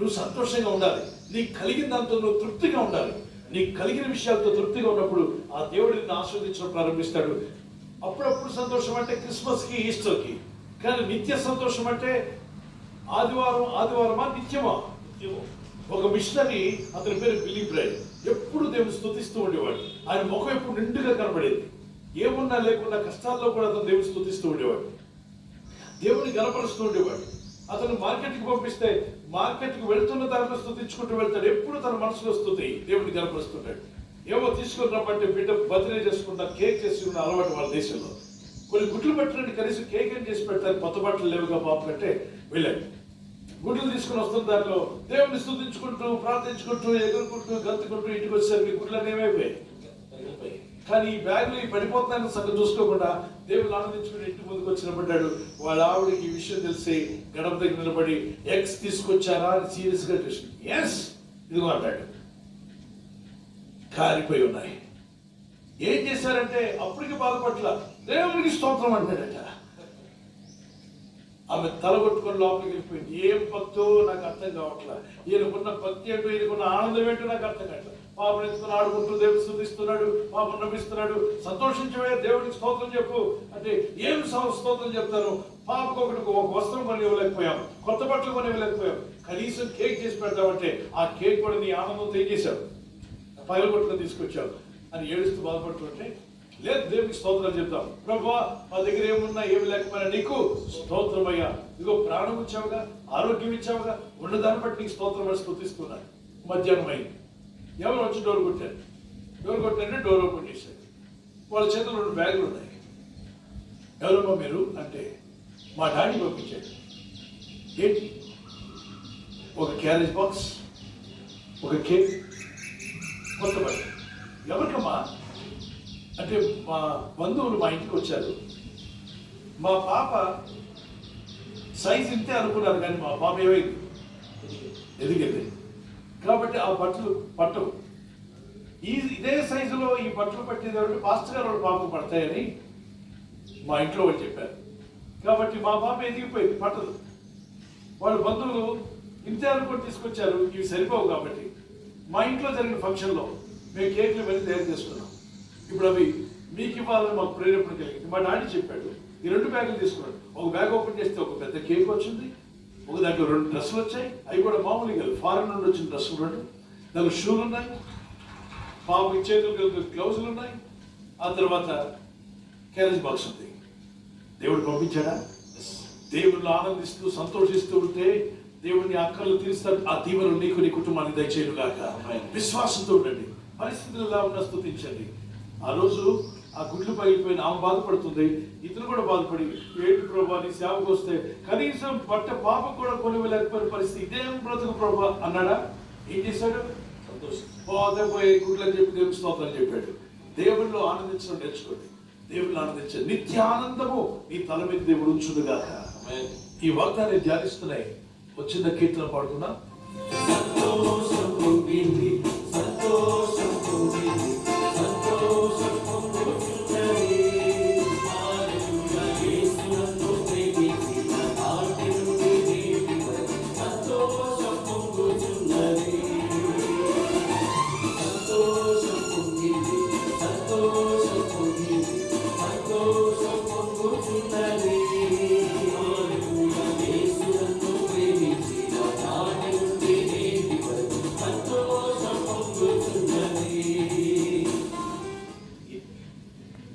నువ్వు సంతోషంగా ఉండాలి. నీకు కలిగిన దాంతో నువ్వు తృప్తిగా ఉండాలి. నీకు కలిగిన విషయాలతో తృప్తిగా ఉన్నప్పుడు ఆ దేవుడు నిన్ను ఆస్వాదించడం ప్రారంభిస్తాడు. అప్పుడప్పుడు సంతోషం అంటే క్రిస్మస్కి ఈస్టర్కి. కానీ నిత్య సంతోషం అంటే ఆదివారం ఆదివారమా నిత్యమా? ఒక మిషనరీ అతని పేరు బిలీ బ్రైడ్ ఎప్పుడు దేవుని స్థుతిస్తూ ఉండేవాడు. ఆయన ముఖం ఎప్పుడు నిండుగా కనబడేది. ఏమున్నా లేకున్నా కష్టాల్లో కూడా అతను దేవుని స్థుతిస్తూ ఉండేవాడు. దేవుని గనపరుస్తూ ఉండేవాడు. అతను మార్కెట్కి పంపిస్తే మార్కెట్కి వెళ్తున్న దారిలో స్థుతించుకుంటూ వెళ్తాడు. ఎప్పుడు తన మనసులో స్థుతి దేవుని కనపరుస్తుంటాడు ఏవో తీసుకుని రమ్మంటే బిడ్డ బదిలీ చేసుకుంటా కేక్ చేసి ఉన్న అలవాటు వాళ్ళ దేశంలో. కొన్ని గుడ్లు పెట్టడానికి కనీసం కేక్ ఏం చేసి పెడతారు కొత్త బట్టలు లేవుగా పాప కంటే వెళ్ళాడు. గుడ్లు తీసుకుని వస్తున్న దాంట్లో దేవుని స్థుతించుకుంటూ ప్రార్థించుకుంటూ ఎగురుకుంటూ గంతుకుంటూ ఇంటికి వచ్చేసరికి గుడ్లన్నీ ఏమైపోయాయి కానీ ఈ బ్యాగులు ఈ పడిపోతున్నాయని సంగతి చూసుకోకుండా దేవుడు ఆనందించుకుని ఇంటి ముందుకు వచ్చినప్పటాడు వాళ్ళ ఆవిడకి ఈ విషయం తెలిసి గడప దగ్గర నిలబడి ఎక్స్ తీసుకొచ్చారా? అని సీరియస్గా చూసి ఎస్ ఇదిగో అంటాడు. కారిపోయి ఉన్నాయి. ఏం చేశారంటే అప్పటికి బాధపట్ల దేవునికి స్తోత్రం అంటాడట. ఆమె తలగొట్టుకుని లోపలికి వెళ్ళిపోయింది. ఏం భక్తో నాకు అర్థం కావట్లా. ఈయనకున్న భక్తి ఏంటో ఈయనకున్న ఆనందం ఏంటో నాకు అర్థం కావట్లేదు పాపం ఎత్తుకుని ఆడుకుంటూ దేవుడు శుద్ధిస్తున్నాడు పాపం నవ్విస్తున్నాడు సంతోషించవే దేవుడికి స్తోత్రం చెప్పు. అంటే ఏం స్తోత్రం చెప్తారు? పాపకు ఒకటి ఒక వస్త్రం కొని ఇవ్వలేకపోయాం కొత్త బట్టలు కొని ఇవ్వలేకపోయాం కనీసం కేక్ చేసి పెడతామంటే ఆ కేక్ కూడా నీ ఆనందం తెగేశావు పగలగొట్టుకుని తీసుకొచ్చావు. అని ఏడుస్తూ బాధపడుతుంటే లేదు దేవునికి స్తోత్రాలు చెప్తాం. ప్రభా మా దగ్గర ఏమున్నా ఏమి లేకపోయినా నీకు స్తోత్రమయ్యా. ఇదిగో ప్రాణం ఇచ్చావుగా ఆరోగ్యం ఇచ్చావుగా ఉన్నదాన్ని బట్టి నీకు స్తోత్రం అని స్థుతిస్తున్నాను మధ్యాహ్నం అయింది. ఎవరు వచ్చి డోర్ కొట్టారు? డోర్ కొట్టారంటే డోర్ ఓపెన్ చేశారు. వాళ్ళ చేతిలో రెండు బ్యాగులు ఉన్నాయి. ఎవరమ్మా మీరు? అంటే మా డాడీ పంపించాడు. ఏంటి? ఒక క్యారేజ్ బాక్స్ ఒక కేక్ కొత్త ఎవరికమ్మా? అంటే మా బంధువులు మా ఇంటికి వచ్చారు. మా పాప సైజ్ ఇంతే అనుకున్నారు కానీ మా పాప ఏమైంది? ఎదిగింది. కాబట్టి ఆ బట్టలు పట్టవు. ఈ ఇదే సైజులో ఈ బట్టలు పట్టేది పాస్టర్ గారు పాపకు పడతాయని మా ఇంట్లో వాళ్ళు చెప్పారు. కాబట్టి మా పాప ఎదిగిపోయింది పట్టదు. వాళ్ళ బంధువులు ఇంతే అనుకుని తీసుకొచ్చారు ఇవి సరిపోవు కాబట్టి. మా ఇంట్లో జరిగిన ఫంక్షన్లో మేము కేకులు వెళ్ళి తయారు చేసుకున్నాం. ఇప్పుడు అవి మీకు ఇవ్వాలని మాకు ప్రేరేపణ కలిగింది. మా డాడీ చెప్పాడు ఈ రెండు బ్యాగులు తీసుకున్నాడు. ఒక బ్యాగ్ ఓపెన్ చేస్తే ఒక పెద్ద కేక్ వచ్చింది ఒక దాంట్లో రెండు డ్రెస్సులు వచ్చాయి. అవి కూడా మామూలుగా ఫారెన్ నుండి వచ్చిన డ్రెస్సులు రెండు. దాంట్లో షూలు ఉన్నాయి. పాపకి చేతులు గ్లౌజులు ఉన్నాయి. ఆ తర్వాత క్యారేజ్ బాక్స్ ఉంది. దేవుడు పంపించాడా? దేవుళ్ళు ఆనందిస్తూ సంతోషిస్తూ ఉంటే దేవుడిని అక్కర్లు తీరుస్తాడు ఆ దీవెనలు నీకు నీ కుటుంబానికి దయచేయను గాక విశ్వాసంతో ఉండండి. పరిస్థితులు ఎలా ఉన్నా స్తుతించండి. ఆ రోజు ఆ గుడ్లు పగిలిపోయిన ఆమె బాధపడుతుంది. ఇతను కూడా బాధపడి ఏంటి ప్రభా నీ సేవకు వస్తే కనీసం బట్ట పాప కూడా కొనివ్వలేకపోయిన పరిస్థితి. ఇదేం బ్రతుకు ప్రభా అన్నాడా. ఏం చేశాడు? పోతే పోయి గుడ్లు అని చెప్పి దేవుని స్తోత్రం చెప్పాడు. దేవుళ్ళు ఆనందించడం నేర్చుకోండి. దేవుళ్ళు ఆనందించండి నిత్య ఆనందము నీ తల మీద దేవుడు ఉంచుడుగాక ఈ వాగ్దాన్ని ధ్యానిస్తున్నాయి. వచ్చిన కీర్తన పాడుకున్నా సంతోషం సంతోషం